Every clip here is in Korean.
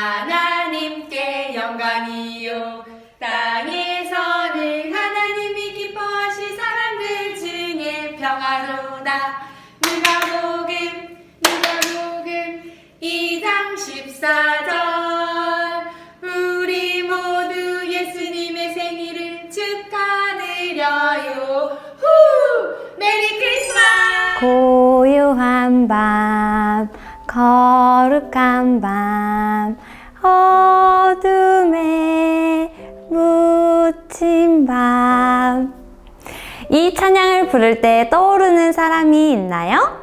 하나님께 영광이요. 땅에서는 하나님이 기뻐하실 사람들 중에 평화로다. 누가복음 누가복음. 2장 14절. 우리 모두 예수님의 생일을 축하드려요. 후! 메리 크리스마스! 고요한 밤, 거룩한 밤, 어둠에 묻힌 밤. 이 찬양을 부를 때 떠오르는 사람이 있나요?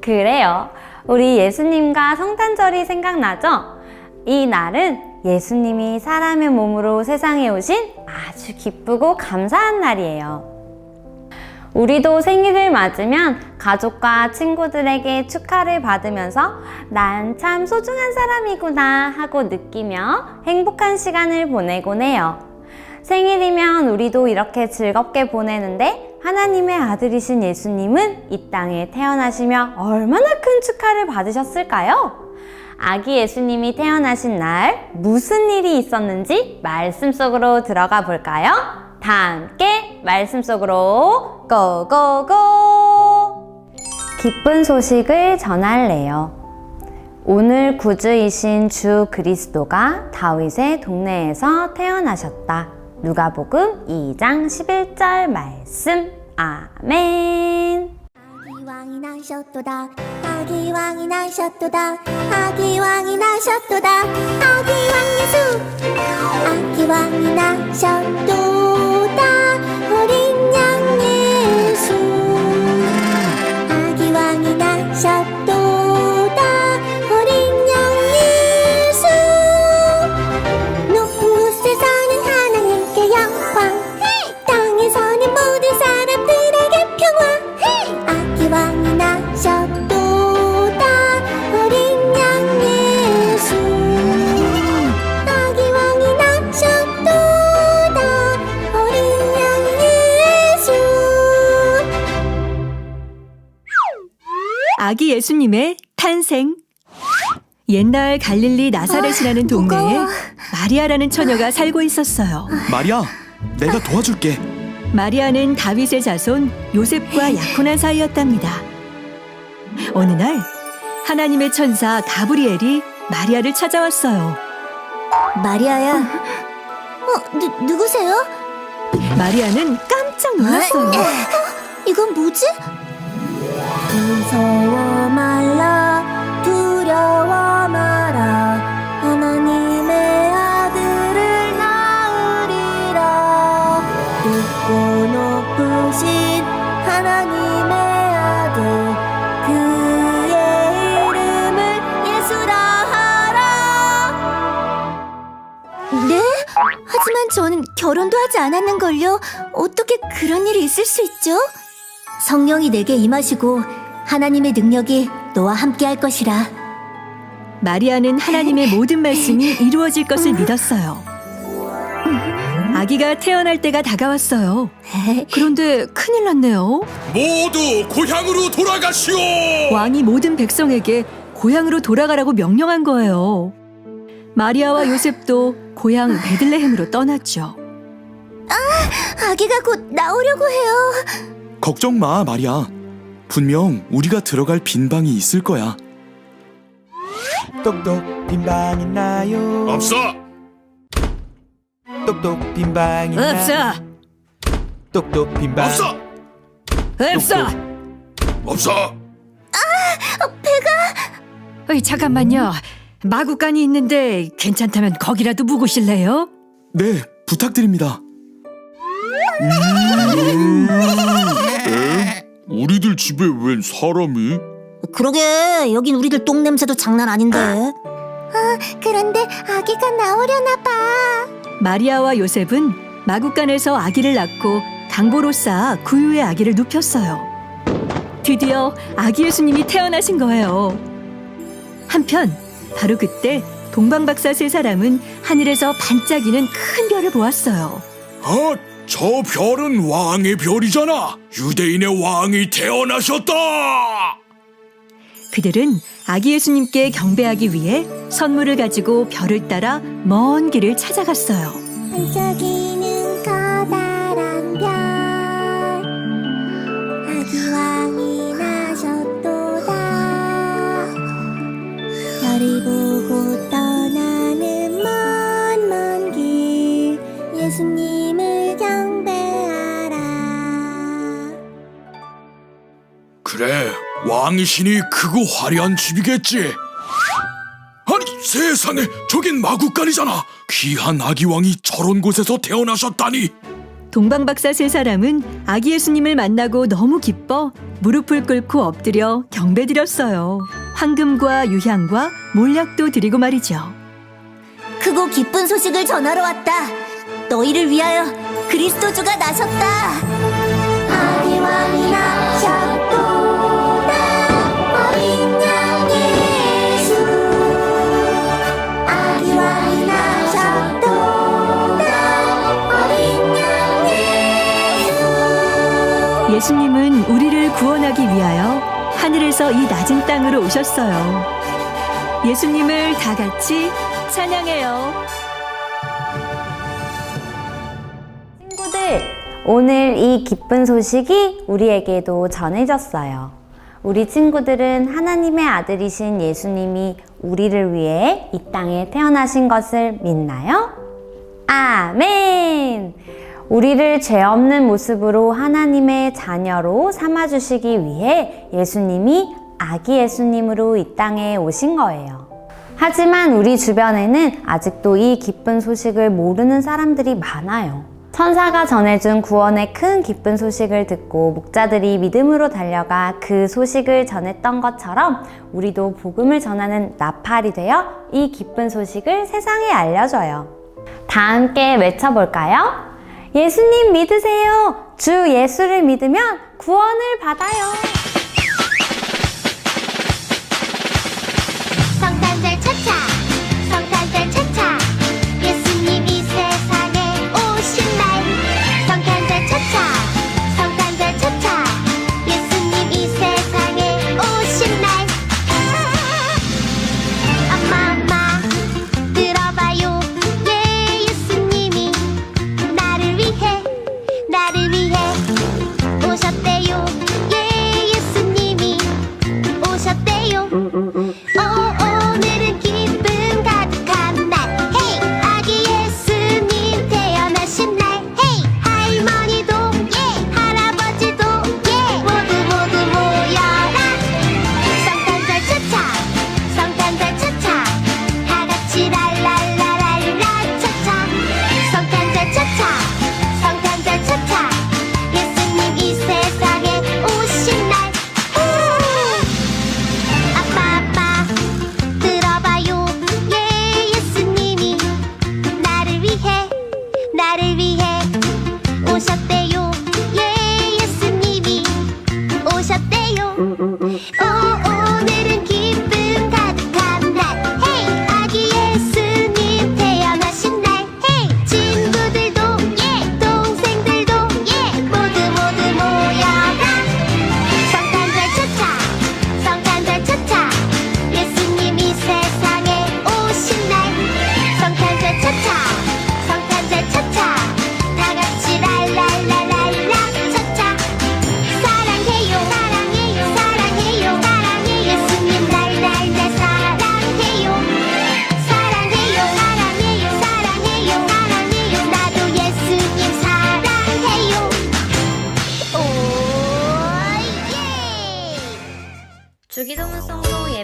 그래요. 우리 예수님과 성탄절이 생각나죠? 이 날은 예수님이 사람의 몸으로 세상에 오신 아주 기쁘고 감사한 날이에요. 우리도 생일을 맞으면 가족과 친구들에게 축하를 받으면서 난 참 소중한 사람이구나 하고 느끼며 행복한 시간을 보내곤 해요. 생일이면 우리도 이렇게 즐겁게 보내는데 하나님의 아들이신 예수님은 이 땅에 태어나시며 얼마나 큰 축하를 받으셨을까요? 아기 예수님이 태어나신 날 무슨 일이 있었는지 말씀 속으로 들어가 볼까요? 다 함께 말씀 속으로 고고고! 기쁜 소식을 전할래요. 오늘 구주이신 주 그리스도가 다윗의 동네에서 태어나셨다. 누가복음 2장 11절 말씀. 아멘. 아기 왕이 나셨도다 아기 왕이 나셨도다 아기 왕이 나셨도다 아기 왕 예수 아기 왕이 나셨도다 어 아기 예수님의 탄생. 옛날 갈릴리 나사렛이라는 동네에 무거워. 마리아라는 처녀가 살고 있었어요. 마리아, 내가 도와줄게. 마리아는 다윗의 자손 요셉과 약혼한 사이였답니다. 어느 날 하나님의 천사 가브리엘이 마리아를 찾아왔어요. 마리아야 어 누, 누구세요? 마리아는 깜짝 놀랐어요. 이건 뭐지? 무서워 네? 하지만 저는 결혼도 하지 않았는걸요 어떻게 그런 일이 있을 수 있죠? 성령이 내게 임하시고 하나님의 능력이 너와 함께 할 것이라. 마리아는 하나님의 모든 말씀이 이루어질 것을 믿었어요. 아기가 태어날 때가 다가왔어요. 그런데 큰일 났네요. 모두 고향으로 돌아가시오. 왕이 모든 백성에게 고향으로 돌아가라고 명령한 거예요. 마리아와 요셉도 고향 베들레헴으로 떠났죠. 아기가 곧 나오려고 해요. 걱정 마, 마리아. 분명 우리가 들어갈 빈 방이 있을 거야. 똑똑 빈방 있나요? 없어. 똑똑 빈방 있나요? 없어, 똑똑 빈방 없어. 없어. 없어. 어이, 잠깐만요. 마구간이 있는데 괜찮다면 거기라도 묵으실래요? 네, 부탁드립니다. 우리들 집에 웬 사람이? 그러게 여긴 우리들 똥 냄새도 장난 아닌데. 아 그런데 아기가 나오려나 봐. 마리아와 요셉은 마구간에서 아기를 낳고 당보로 쌓아 구유의 아기를 눕혔어요. 드디어 아기 예수님이 태어나신 거예요. 한편 바로 그때 동방박사 세 사람은 하늘에서 반짝이는 큰 별을 보았어요. 아, 저 별은 왕의 별이잖아. 유대인의 왕이 태어나셨다. 그들은 아기 예수님께 경배하기 위해 선물을 가지고 별을 따라 먼 길을 찾아갔어요. 반짝이 왕이시니 크고 화려한 집이겠지. 아니, 세상에, 저긴 마국간이잖아. 귀한 아기 왕이 저런 곳에서 태어나셨다니. 동방박사 세 사람은 아기 예수님을 만나고 너무 기뻐 무릎을 꿇고 엎드려 경배드렸어요. 황금과 유향과 몰약도 드리고 말이죠. 크고 기쁜 소식을 전하러 왔다. 너희를 위하여 그리스도주가 나셨다. 이 낮은 땅으로 오셨어요. 예수님을 다 같이 찬양해요. 친구들, 오늘 이 기쁜 소식이 우리에게도 전해졌어요. 우리 친구들은 하나님의 아들이신 예수님이 우리를 위해 이 땅에 태어나신 것을 믿나요? 아멘! 우리를 죄 없는 모습으로 하나님의 자녀로 삼아주시기 위해 예수님이 아기 예수님으로 이 땅에 오신 거예요. 하지만 우리 주변에는 아직도 이 기쁜 소식을 모르는 사람들이 많아요. 천사가 전해준 구원의 큰 기쁜 소식을 듣고 목자들이 믿음으로 달려가 그 소식을 전했던 것처럼 우리도 복음을 전하는 나팔이 되어 이 기쁜 소식을 세상에 알려줘요. 다 함께 외쳐볼까요? 예수님 믿으세요. 주 예수를 믿으면 구원을 받아요.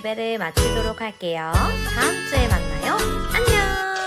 예배를 마치도록 할게요. 다음 주에 만나요. 안녕!